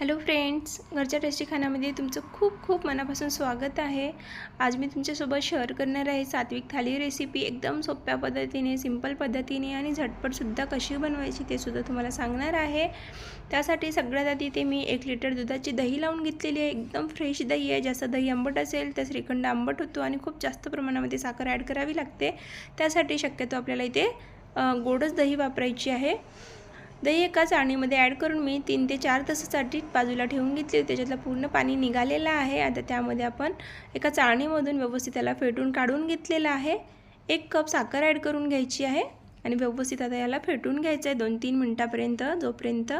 Hello friends घरच्या tasty खाण्यामध्ये तुमचं खूप खूप मनापासून स्वागत आहे. आज मी तुमच्यासोबत शेअर करणार आहे सात्विक थाली रेसिपी एकदम सोप्या पद्धतीने सिंपल पद्धतीने आणि झटपटसुद्धा कशी बनवायची ते सुद्धा तुम्हाला सांगणार आहे. त्यासाठी सगळ्यात आधी ते मी एक लिटर दुधाची दही लावून घेतलेली आहे. एकदम फ्रेश दही आहे. जास्त दही आंबट असेल तर श्रीखंड आंबट होतो आणि खूप जास्त प्रमाणामध्ये साखर ॲड करावी लागते. त्यासाठी शक्यतो आपल्याला इथे गोडच दही वापरायची आहे. दही एका चाळणीमध्ये ॲड करून मी तीन ते चार तासासाठी बाजूला ठेवून घेतली त्याच्यातलं पूर्ण पाणी निघालेलं आहे. आता त्यामध्ये आपण एका चाळणीमधून व्यवस्थित त्याला फेटून काढून घेतलेलं आहे. एक कप साखर ॲड करून घ्यायची आहे. आणि व्यवस्थित आता याला फेटून घ्यायचं आहे दोन तीन मिनटापर्यंत जोपर्यंत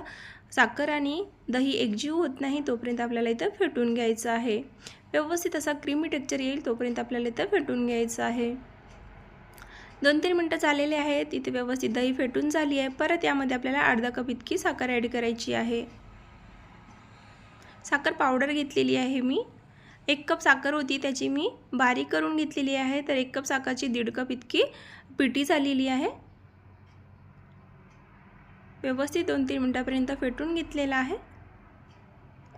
साखर आणि दही एकजीव होत नाही तोपर्यंत आपल्याला इथं फेटून घ्यायचं आहे. व्यवस्थित असा क्रीमी टेक्चर येईल तोपर्यंत आपल्याला इथं फेटून घ्यायचं आहे. दोन तीन मिनटं झालेले आहेत इथे व्यवस्थित दही फेटून झाली आहे. परत यामध्ये आपल्याला अर्धा कप इतकी साखर ॲड करायची आहे. साखर पावडर घेतलेली आहे मी. एक कप साखर होती त्याची मी बारीक करून घेतलेली आहे. तर एक कप साखरची दीड कप इतकी पिठी झालेली आहे. व्यवस्थित दोन तीन मिनटापर्यंत फेटून घेतलेला आहे.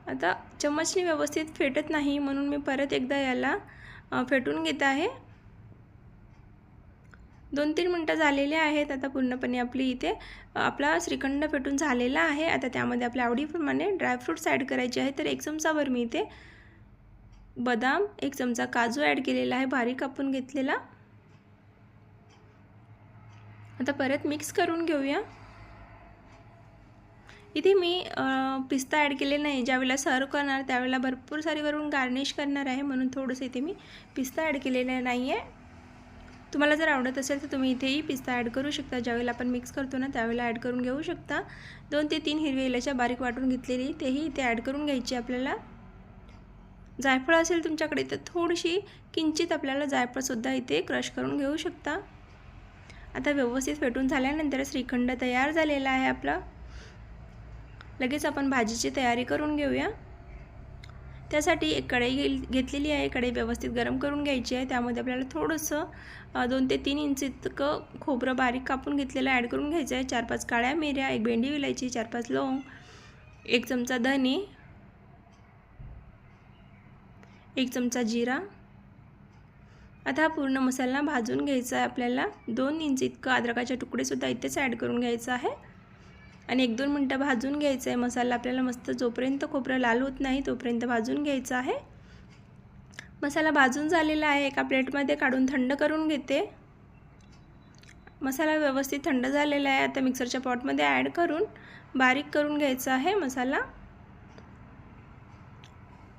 आता चम्मचने व्यवस्थित फेटत नाही म्हणून मी परत एकदा याला फेटून घेत आहे. दोन तीन मिनटं झालेले आहेत. आता पूर्णपणे आपली इथे आपला श्रीखंड फेटून झालेला आहे. आता त्यामध्ये आपल्या आवडीप्रमाणे ड्रायफ्रूट्स ॲड करायचे आहे तर एक चमचावर मी इथे बदाम एक चमचा काजू ॲड केलेला आहे. बारीक कापून घेतलेला. आता परत मिक्स करून घेऊया. इथे मी पिस्ता ॲड केले नाही ज्यावेळेला सर्व करणार त्यावेळेला भरपूर सारी वरून गार्निश करणार आहे. म्हणून थोडंसं इथे मी पिस्ता ॲड केलेला नाही आहे तुम्हाला जर आवडत असेल तर तुम्ही इथेही पिस्ता ॲड करू शकता. ज्यावेळेला आपण मिक्स करतो ना त्यावेळेला ॲड करून घेऊ शकता. दोन ते तीन हिरव्या इलाच्या बारीक वाटून घेतलेली तेही इथे ॲड करून घ्यायची आपल्याला जायफळ असेल तुमच्याकडे तर थोडीशी किंचित आपल्याला जायफळसुद्धा इथे क्रश करून घेऊ शकता. आता व्यवस्थित फेटून झाल्यानंतर श्रीखंड तयार झालेला आहे आपला. लगेच आपण भाजीची तयारी करून घेऊया. त्यासाठी एक कढई घेतलेली आहे. कढई व्यवस्थित गरम करून घ्यायची आहे. त्यामध्ये आपल्याला थोडंसं दोन ते तीन इंच इतकं खोबरं बारीक कापून घेतलेलं ॲड करून घ्यायचं आहे. चार पाच काळ्या मिऱ्या एक भेंडी विलायची चार पाच लवंग एक चमचा धने एक चमचा जिरा. आता हा पूर्ण मसाला भाजून घ्यायचा आहे आपल्याला. दोन इंच इतकं अद्रकाचे तुकडेसुद्धा इथेच ॲड करून घ्यायचं आहे. आणि एक दोन मिनटं भाजून घ्यायचं आहे. मसाला आपल्याला मस्त जोपर्यंत खोबरं लाल होत नाही तोपर्यंत भाजून घ्यायचं आहे. मसाला भाजून झालेला आहे. एका प्लेटमध्ये काढून थंड करून घेते. मसाला व्यवस्थित थंड झालेला आहे. आता मिक्सरच्या पॉटमध्ये ॲड करून बारीक करून घ्यायचा आहे मसाला.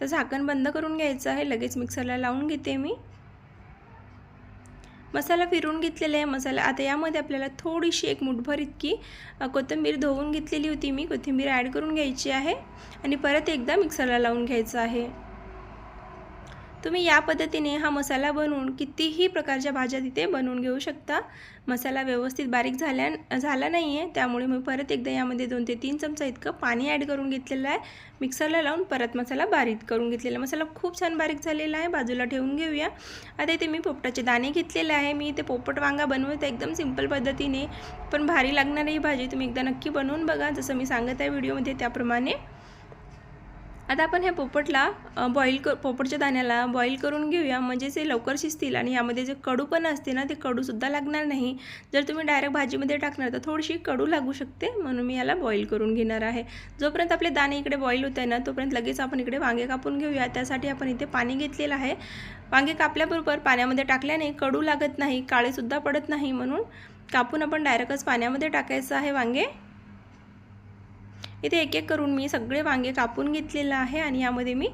तर झाकण बंद करून घ्यायचं आहे. लगेच मिक्सरला लावून घेते मी. मसाला फिरून घेतलेला आहे. मसाला आता यामध्ये आपल्याला थोडीशी एक मुठभर इतकी कोथिंबीर धुवून घेतलेली होती मी. कोथिंबीर ॲड करून घ्यायची आहे. आणि परत एकदा मिक्सरला लावून घ्यायचं आहे. तुम्ही या पद्धतीने हा मसाला बनवून कितीही प्रकारच्या भाज्या तिथे बनवून घेऊ शकता. मसाला व्यवस्थित बारीक झाल्या झाला नाही आहे त्यामुळे मी परत एकदा यामध्ये दोन ते तीन चमचा इतकं पाणी ॲड करून घेतलेलं आहे. मिक्सरला लावून परत मसाला बारीक करून घेतलेला मसाला खूप छान बारीक झालेला आहे. बाजूला ठेवून घेऊया. आता इथे मी पोपटाचे दाणे घेतलेले आहे. मी इथे पोपट वांगा बनवत एकदम सिंपल पद्धतीने. पण भारी लागणारी ही भाजी तुम्ही एकदा नक्की बनवून बघा. जसं मी सांगत आहे व्हिडिओमध्ये त्याप्रमाणे. आता आपण ह्या पोपटला बॉईल कर पोपटच्या दाण्याला बॉईल करून घेऊया. म्हणजे ते लवकर शिजतील आणि यामध्ये जे कडूपणा असते ना ते कडूसुद्धा लागणार नाही. जर तुम्ही डायरेक्ट भाजीमध्ये टाकणार तर थोडीशी कडू लागू शकते. म्हणून मी याला बॉईल करून घेणार आहे. जोपर्यंत आपले दाणे इकडे बॉईल होत आहे ना तोपर्यंत लगेच आपण इकडे वांगे कापून घेऊया. त्यासाठी आपण इथे पाणी घेतलेलं आहे. वांगे कापल्याबरोबर पाण्यामध्ये टाकल्याने कडू लागत नाही काळेसुद्धा पडत नाही. म्हणून कापून आपण डायरेक्टच पाण्यामध्ये टाकायचं आहे वांगे. इथे एक एक करून मी सगळे वांगे कापून घेतलेलं आहे आणि यामध्ये मी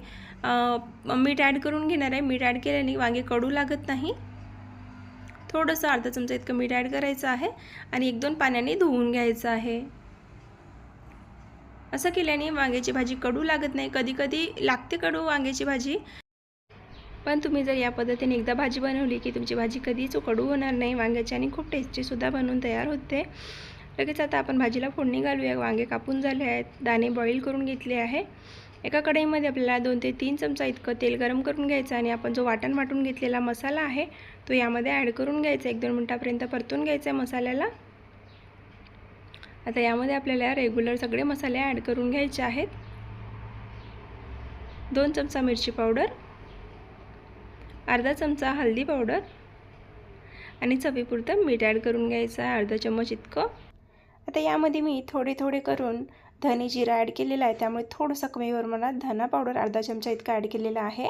मीठ ॲड करून घेणार आहे. मीठ ॲड केल्याने वांगे कडू लागत नाही. थोडंसं अर्धा चमचा इतकं मीठ ॲड करायचं आहे आणि एक दोन पाण्याने धुवून घ्यायचं आहे. असं केल्याने वांग्याची भाजी कडू लागत नाही. कधीकधी लागते कडू वांग्याची भाजी. पण तुम्ही जर या पद्धतीने एकदा भाजी बनवली की तुमची भाजी कधीच कडू होणार नाही. वांग्याची आणि खूप टेस्टीसुद्धा बनवून तयार होते. लगेच आता आपण भाजीला फोडणी घालूया. वांगे कापून झाले आहेत. दाणे बॉईल करून घेतले आहे. एका कढईमध्ये आपल्याला दोन ते तीन चमचा इतकं तेल गरम करून घ्यायचं आणि आपण जो वाटण वाटून घेतलेला मसाला आहे तो यामध्ये ॲड करून घ्यायचा. एक दोन मिनटापर्यंत परतून घ्यायचा आहे मसाल्याला. आता यामध्ये आपल्याला रेग्युलर सगळे मसाले ॲड करून घ्यायचे आहेत. दोन चमचा मिरची पावडर अर्धा चमचा हळदी पावडर आणि चवीपुरतं मीठ ॲड करून घ्यायचं आहे. अर्धा चम्मच इतकं. आता यामध्ये मी थोडे थोडे करून धने जिरा ॲड केलेला आहे. त्यामुळे थोडंसं कमी प्रमाणात धना पावडर अर्धा चमचा इतका ॲड केलेला आहे.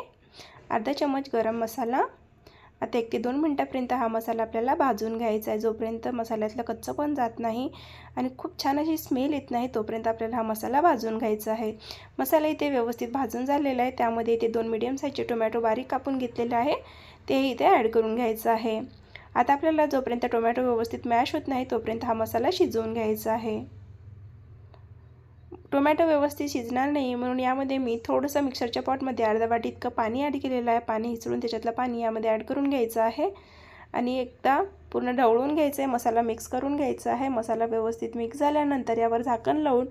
अर्धा चम्मच गरम मसाला. आता एक ते दोन मिनटापर्यंत हा मसाला आपल्याला भाजून घ्यायचा आहे. जोपर्यंत मसाल्यातलं कच्चं पण जात नाही आणि खूप छान अशी स्मेल येत नाही तोपर्यंत आपल्याला हा मसाला भाजून घ्यायचा आहे. मसाला इथे व्यवस्थित भाजून झालेला आहे. त्यामध्ये इथे दोन मिडियम साईजचे टोमॅटो बारीक कापून घेतलेले आहे. तेही इथे ॲड करून घ्यायचं आहे. आता आपल्याला जोपर्यंत टोमॅटो व्यवस्थित मॅश होत नाही तोपर्यंत हा मसाला शिजवून घ्यायचा आहे. टोमॅटो व्यवस्थित शिजणार नाही म्हणून यामध्ये मी थोडंसं मिक्सरच्या पॉटमध्ये अर्धा वाटी इतकं पाणी ॲड केलेलं आहे. पाणी हिचडून त्याच्यातलं पाणी यामध्ये ॲड करून घ्यायचं आहे. आणि एकदा पूर्ण ढवळून घ्यायचं आहे मसाला मिक्स करून घ्यायचा आहे. मसाला व्यवस्थित मिक्स झाल्यानंतर यावर झाकण लावून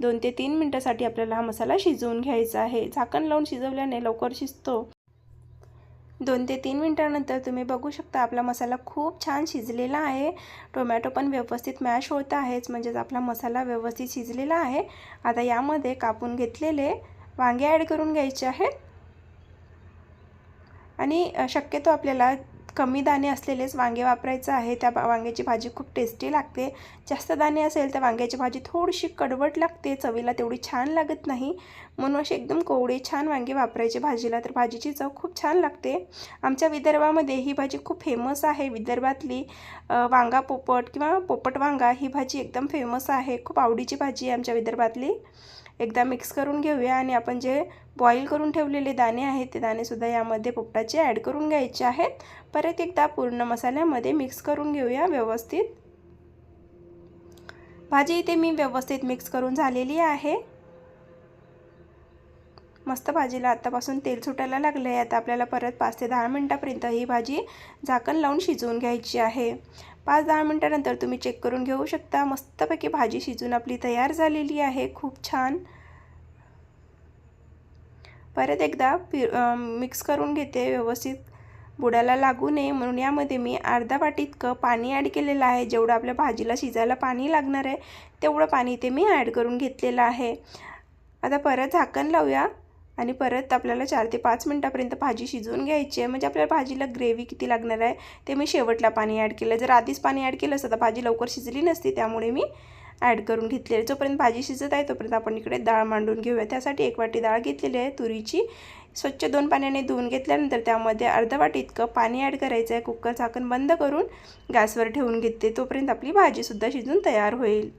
दोन ते तीन मिनटासाठी आपल्याला हा मसाला शिजवून घ्यायचा आहे. झाकण लावून शिजवल्याने लवकर शिजतो. दोन ते तीन मिनटानंतर तुम्ही बघू शकता आपला मसाला खूप छान शिजलेला आहे. टोमॅटो पण व्यवस्थित मॅश होत आहेच म्हणजेच आपला मसाला व्यवस्थित शिजलेला आहे. आता यामध्ये कापून घेतलेले वांगे ॲड करून घ्यायचे आहेत. आणि शक्यतो आपल्याला कमी दाणे असलेलेच वांगे वापरायचं आहे. त्या वांग्याची भाजी खूप टेस्टी लागते. जास्त दाणे असेल तर वांग्याची भाजी थोडीशी कडवट लागते. चवीला तेवढी छान लागत नाही. म्हणून असे एकदम कोवळे छान वांगे वापरायचे भाजीला. तर भाजीची चव खूप छान लागते. आमच्या विदर्भामध्ये ही भाजी खूप फेमस आहे. विदर्भातली वांगा पोपट किंवा पोपट वांगा ही भाजी एकदम फेमस आहे. खूप आवडीची भाजी आहे आमच्या विदर्भातली. एकदा मिक्स करून घेऊया आणि आपण जे बॉईल करून ठेवलेले दाणे आहेत ते दाणेसुद्धा यामध्ये पोपटाचे ॲड करून घ्यायचे आहेत. परत एकदा पूर्ण मसाल्यामध्ये मिक्स करून घेऊया व्यवस्थित. भाजी इथे मी व्यवस्थित मिक्स करून झालेली आहे. मस्त भाजीला आत्तापासून तेल सुटायला लागलं आहे आता आपल्याला परत पाच ते दहा मिनटापर्यंत ही भाजी झाकण लावून शिजवून घ्यायची आहे. पाच दहा मिनटानंतर तुम्ही चेक करून घेऊ शकता. मस्तपैकी भाजी शिजून आपली तयार झालेली आहे. खूप छान. परत एकदा पि मिक्स करून घेते. व्यवस्थित बुडाला लागू नये. म्हणून यामध्ये मी अर्धा वाटी इतकं पाणी ॲड केलेलं आहे. जेवढं आपल्या भाजीला शिजायला पाणी लागणार आहे तेवढं पाणी ते मी ॲड करून घेतलेलं आहे. आता परत झाकण लावूया. आणि परत आपल्याला चार ते पाच मिनटापर्यंत भाजी शिजवून घ्यायची आहे. म्हणजे आपल्याला भाजीला ग्रेव्ही किती लागणार आहे ते मी शेवटला पाणी ॲड केलं जर आधीच पाणी ॲड केलं असतं तर भाजी लवकर शिजली नसती त्यामुळे मी ॲड करून घेतलेली जोपर्यंत भाजी शिजत आहे तोपर्यंत आपण इकडे डाळ मांडून घेऊया. त्यासाठी एक वाटी डाळ घेतलेली आहे तुरीची. स्वच्छ दोन पाण्याने धुवून घेतल्यानंतर त्यामध्ये अर्धा वाटी इतकं पाणी ॲड करायचं आहे. कुकर झाकण बंद करून गॅसवर ठेवून घेते. तोपर्यंत आपली भाजीसुद्धा शिजून तयार होईल.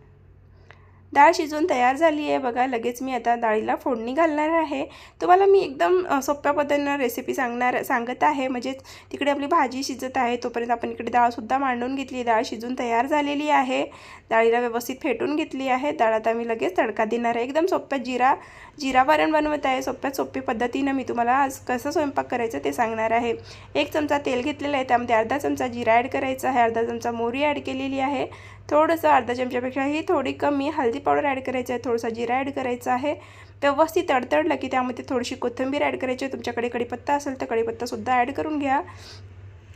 डाळ शिजून तयार झाली आहे. बघा लगेच मी आता डाळीला फोडणी घालणार आहे. तुम्हाला मी एकदम सोप्या पद्धतीनं रेसिपी सांगणार सांगत आहे. म्हणजे तिकडे आपली भाजी शिजत आहे तोपर्यंत आपण इकडे डाळसुद्धा मांडून घेतली. डाळ शिजून तयार झालेली आहे. डाळीला व्यवस्थित फेटून घेतली आहे. डाळ आता मी लगेच तडका देणार आहे. एकदम सोप्या जिरा जिरा वरण बनवत आहे. सोप्यात सोपी पद्धतीनं मी तुम्हाला आज कसं स्वयंपाक करायचं ते सांगणार आहे. एक चमचा तेल घेतलेलं आहे. त्यामध्ये अर्धा चमचा जिरा ॲड करायचा आहे. अर्धा चमचा मोरी ॲड केलेली आहे. थोडंसं अर्धा चमच्यापेक्षाही थोडी कमी हळदी पावडर ॲड करायचं आहे. थोडंसं जिरा ॲड करायचा आहे. व्यवस्थित तडतडलं की त्यामध्ये थोडीशी कोथिंबीर ॲड करायची आहे. तुमच्याकडे कडीपत्ता असेल तर कढीपत्तासुद्धा ॲड करून घ्या.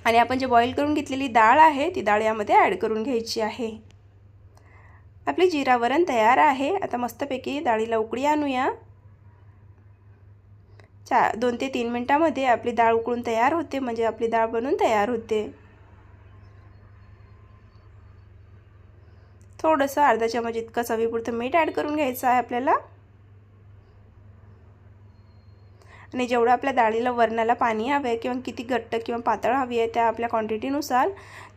आणि आपण जे बॉईल करून घेतलेली डाळ आहे ती डाळ यामध्ये ॲड करून घ्यायची आहे. आपली जिरा वरण तयार आहे. आता मस्तपैकी डाळीला उकळी आणूया. चा दोन ते तीन मिनटामध्ये आपली डाळ उकळून तयार होते. म्हणजे आपली डाळ बनून तयार होते. थोडंसं अर्धा चमच इतकं चवीपुरतं मीठ ॲड करून घ्यायचं आहे आपल्याला. आणि जेवढं आपल्या डाळीला वरणाला पाणी हवं आहे किंवा किती घट्ट किंवा पातळ हवी आहे त्या आपल्या क्वांटिटीनुसार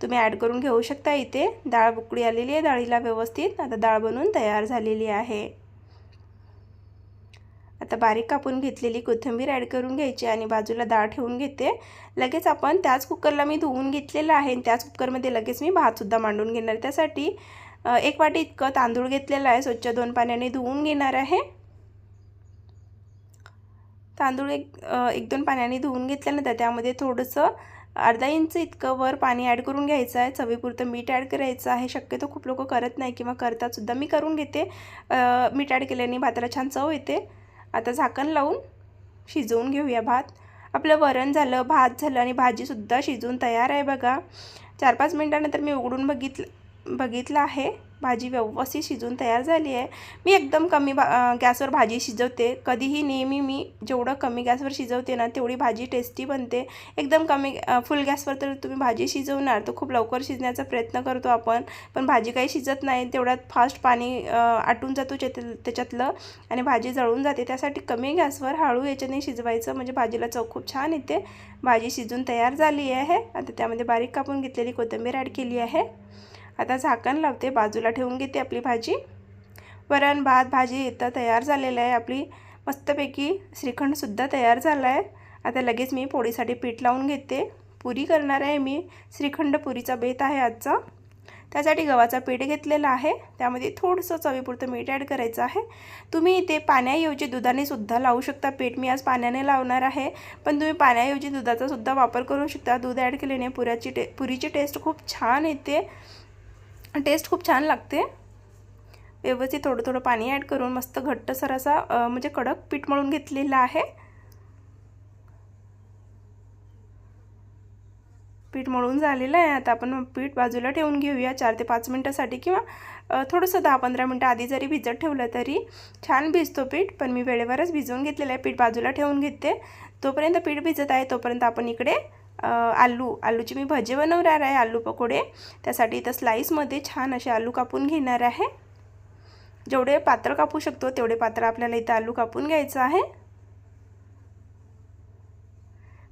तुम्ही ॲड करून घेऊ शकता इथे. डाळ बुकडी आलेली आहे डाळीला व्यवस्थित. आता डाळ बनवून तयार झालेली आहे. आता बारीक कापून घेतलेली कोथिंबीर ॲड करून घ्यायची आणि बाजूला डाळ ठेवून घेते. लगेच आपण त्याच कुकरला मी धुवून घेतलेलं आहे आणि त्याच कुकरमध्ये लगेच मी भातसुद्धा मांडून घेणार त्यासाठी एक वाटी इतकं तांदूळ घेतलेला आहे. स्वच्छ दोन पाण्याने धुवून घेणार आहे. तांदूळ एक एक दोन पाण्याने धुवून घेतल्यानंतर त्यामध्ये थोडंसं अर्धा इंच इतकं वर पाणी ॲड करून घ्यायचं आहे. चवीपुरतं मीठ ॲड करायचं आहे. शक्यतो खूप लोक करत नाही किंवा करतातसुद्धा मी करून घेते. मीठ ॲड केल्याने भाताला छान चव येते. आता झाकण लावून शिजवून घेऊया भात. आपलं वरण झालं भात झालं आणि भाजीसुद्धा शिजवून तयार आहे बघा. चार पाच मिनटानंतर मी उघडून बघितलं बघितलं आहे. भाजी व्यवस्थित शिजून तयार झाली आहे. मी एकदम कमी भा गॅसवर भाजी शिजवते. कधीही नेहमी मी जेवढं कमी गॅसवर शिजवते ना तेवढी भाजी टेस्टी बनते. एकदम कमी फुल गॅसवर तर तुम्ही भाजी शिजवणार तर खूप लवकर शिजण्याचा प्रयत्न करतो आपण. पण भाजी काही शिजत नाही तेवढ्यात फास्ट पाणी आटून जातो त्याच्यातलं आणि भाजी जळून जाते. त्यासाठी कमी गॅसवर हळू याच्याने शिजवायचं. म्हणजे भाजीला चव खूप छान येते. भाजी शिजून तयार झाली आहे. आता त्यामध्ये बारीक कापून घेतलेली कोथिंबीर ॲड केली आहे. आता झाकण लावते बाजूला ठेवून घेते आपली भाजी. वरण भात भाजी इथं तयार झालेलं आहे. आपली मस्तपैकी श्रीखंडसुद्धा तयार झाला आहे आता लगेच मी पोळीसाठी पीठ लावून घेते. पुरी करणार आहे मी. श्रीखंड पुरीचा बेत आहे आजचा. त्यासाठी गव्हाचा पीठ घेतलेला आहे. त्यामध्ये थोडंसं चवीपुरतं मीठ ॲड करायचं आहे. तुम्ही इथे पाण्याऐवजी दुधाने सुद्धा लावू शकता. पीठ मी आज पाण्याने लावणार आहे. पण तुम्ही पाण्याऐवजी दुधाचा सुद्धा वापर करू शकता. दूध ॲड केल्याने पुऱ्याची टे पुरीची टेस्ट खूप छान येते. टेस्ट खूप छान लागते. व्यवस्थित थोडं थोडं पाणी ॲड करून मस्त घट्टसर असा म्हणजे कडक पीठ मळून घेतलेला आहे. पीठ मळून झालेलं आहे. आता आपण पीठ बाजूला ठेवून घेऊया चार ते पाच मिनटासाठी किंवा थोडंसं दहा पंधरा मिनटं आधी जरी भिजत ठेवलं तरी छान भिजतो पीठ. पण मी वेळेवरच भिजवून घेतलेलं आहे. पीठ बाजूला ठेवून घेते. तोपर्यंत पीठ भिजत आहे तोपर्यंत आपण इकडे आलू आलूचे मी भजे बनवणार आहे आलू पकोडे. त्यासाठी इथं स्लाईसमध्ये छान असे आलू कापून घेणार आहे. जेवढे पात्र कापू शकतो तेवढे पात्र आपल्याला इथं आलू कापून घ्यायचं आहे.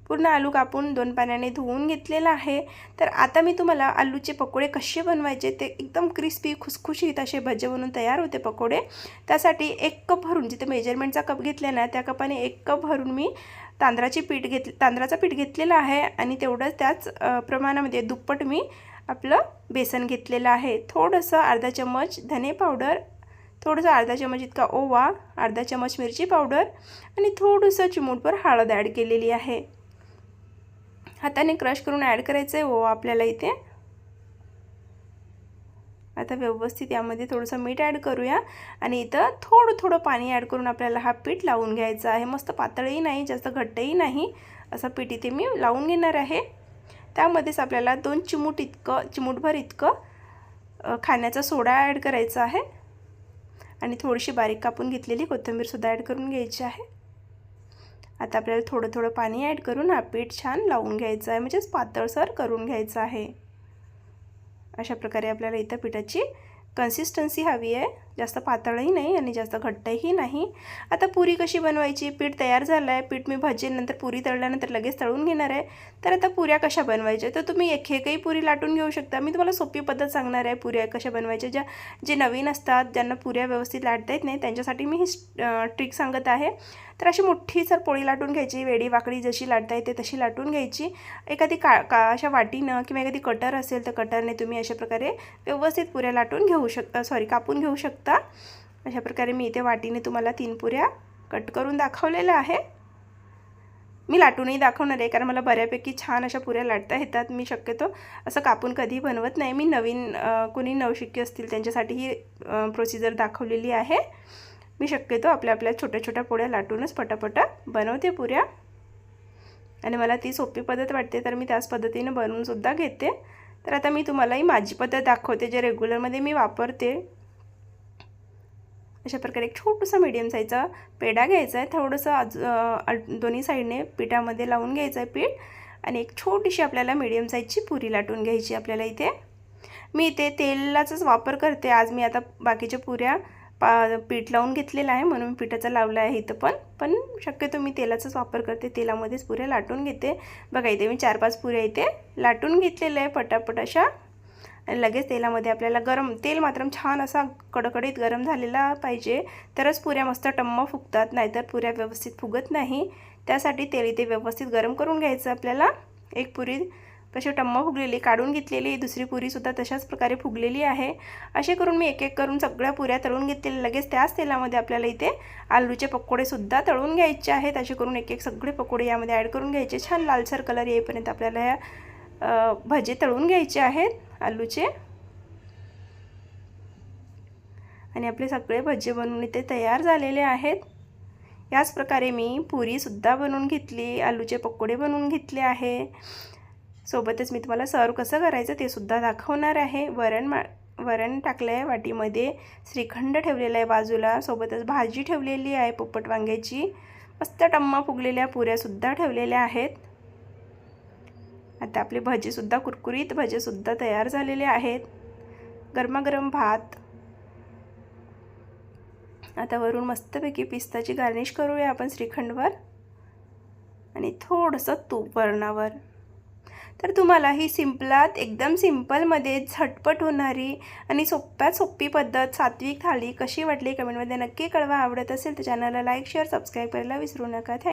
पूर्ण आलू कापून दोन पाण्याने धुवून घेतलेला आहे. तर आता मी तुम्हाला आलूचे पकोडे कसे बनवायचे ते एकदम क्रिस्पी खुसखुशीत असे भजे बनवून तयार होते पकोडे. त्यासाठी एक कप भरून जिथे मेजरमेंटचा कप घेतला ना त्या कपाने एक कप भरून मी तांदळाची पीठ घेत तांदळाचं पीठ घेतलेलं आहे आणि तेवढंच त्याच प्रमाणामध्ये दुप्पट मी आपलं बेसन घेतलेलं आहे. थोडंसं अर्धा चम्मच धने पावडर थोडंसं अर्धा चम्मच इतका ओवा अर्धा चम्मच मिरची पावडर आणि थोडंसं चिमूटभर हळद ॲड केलेली आहे. हाताने क्रश करून ॲड करायचं आहे ओवा आपल्याला इथे आता व्यवस्थित यामध्ये थोडंसं मीठ ॲड करूया. आणि इथं थोडं थोडं पाणी ॲड करून आपल्याला हा पीठ लावून घ्यायचा आहे. मस्त पातळही नाही जास्त घट्टही नाही. असं पीठ इथे मी लावून घेणार आहे. त्यामध्येच आपल्याला दोन चिमूट इतकं चिमूटभर इतकं खाण्याचा सोडा ॲड करायचा आहे. आणि थोडीशी बारीक कापून घेतलेली कोथिंबीरसुद्धा ॲड करून घ्यायची आहे. आता आपल्याला थोडं थोडं पाणी ॲड करून हा पीठ छान लावून घ्यायचं आहे. म्हणजेच पातळसर करून घ्यायचं आहे. अशा प्रकारे आपल्याला इथं पिठाची कन्सिस्टन्सी हवी आहे. जास्त पातळही नाही आणि जास्त घट्टही नाही. आता पुरी कशी बनवायची? पीठ तयार झालं आहे पीठ मी भजेनंतर पुरी तळल्यानंतर लगेच तळून घेणार आहे. तर आता पुऱ्या कशा बनवायच्या? तर तुम्ही एक एकही पुरी लाटून घेऊ शकता. मी तुम्हाला सोपी पद्धत सांगणार आहे पुऱ्या कशा बनवायच्या. ज्या जे नवीन असतात ज्यांना पुऱ्या व्यवस्थित लाटता येत नाही त्यांच्यासाठी मी ही ट्रिक सांगत आहे. तर अशी मोठी सर पोळी लाटून घ्यायची वेडी वाकडी जशी लाटता येते तशी लाटून घ्यायची. एखादी का का अशा वाटीनं किंवा एखादी कटर असेल तर कटरने तुम्ही अशा प्रकारे व्यवस्थित पुऱ्या लाटून घेऊ शक सॉरी कापून घेऊ शकता. अशा प्रकारे मी इथे वाटीने तुम्हाला तीन पुऱ्या कट करून दाखवलेल्या आहे. मी लाटूनही दाखवणार आहे कारण मला बऱ्यापैकी छान अशा पुऱ्या लाटता येतात मी शक्यतो असं कापून कधी बनवत नाही. मी नवीन कोणी नवशिक्य असतील त्यांच्यासाठी ही प्रोसिजर दाखवलेली आहे. मी शक्यतो आपल्या आपल्या छोट्या छोट्या पोळ्या लाटूनच पटापटा बनवते पुऱ्या. आणि मला ती सोपी पद्धत वाटते तर मी त्याच पद्धतीने बनवूनसुद्धा घेते. तर आता मी तुम्हालाही माझी पद्धत दाखवते जे रेग्युलरमध्ये मी वापरते. अशा प्रकारे एक छोटंसं मीडियम साईजचा पेढा घ्यायचा आहे. थोडंसं आज दोन्ही साईडने पिठामध्ये लावून घ्यायचं आहे पीठ आणि एक छोटीशी आपल्याला मीडियम साईजची पुरी लाटून घ्यायची आपल्याला इथे. मी इथे तेलाचाच वापर करते. आज मी आता बाकीच्या पुऱ्या पा पीठ लावून घेतलेलं आहे. म्हणून मी पिठाचा लावला आहे इथं पण. पण शक्यतो मी तेलाचाच वापर करते. तेलामध्येच पुऱ्या लाटून घेते. बघा इथे मी चार पाच पुऱ्या इथे लाटून घेतलेल्या आहे. पटापट अशा आणि लगेच तेलामध्ये आपल्याला गरम तेल मात्र छान असा कडकडीत गरम झालेला पाहिजे. तरच पुऱ्या मस्त टम्म फुगतात नाहीतर पुऱ्या व्यवस्थित फुगत नाही. त्यासाठी तेल इथे व्यवस्थित गरम करून घ्यायचं आपल्याला. एक पुरी तशी टम्म फुगलेली काढून घेतलेली दुसरी पुरीसुद्धा तशाच प्रकारे फुगलेली आहे. असे करून मी एक एक करून सगळ्या पुऱ्या तळून घेतलेल्या. लगेच त्याच तेलामध्ये आपल्याला इथे आलूचे पकोडेसुद्धा तळून घ्यायचे आहेत. असे करून एक एक सगळे पकोडे यामध्ये ॲड करून घ्यायचे. छान लालसर कलर येईपर्यंत आपल्याला ह्या भजे तळून घ्यायचे आहेत. आलूचे. आणि आपले सगळे भजे बनवून इथे तयार झालेले आहेत. याच प्रकारे मी पुरीसुद्धा बनवून घेतली आलूचे पकोडे बनवून घेतले आहे. सोबतच मी तुम्हाला सर्व कसं करायचं ते सुद्धा दाखवणार आहे. वरण मा वरण टाकलं आहे वाटीमध्ये. श्रीखंड ठेवलेलं आहे बाजूला. सोबतच भाजी ठेवलेली आहे पोपट वांग्याची. मस्त टम्मा फुगलेल्या पुऱ्यासुद्धा ठेवलेल्या आहेत. आता आपली भजेसुद्धा कुरकुरीत भजेसुद्धा तयार झालेले आहेत. गरमागरम भात. आता वरून मस्तपैकी पिस्ताची गार्निश करूया आपण श्रीखंडवर. आणि थोडंसं तूप वरणावर. तर तुम्हाला ही सिंपलात एकदम सिंपलमध्ये झटपट होणारी आणि सोप्यात सोपी पद्धत सात्विक थाळी कशी वाटली कमेंटमध्ये नक्की कळवा. आवडत असेल तर चॅनलला लाईक शेअर सबस्क्राईब करायला विसरू नका. थँक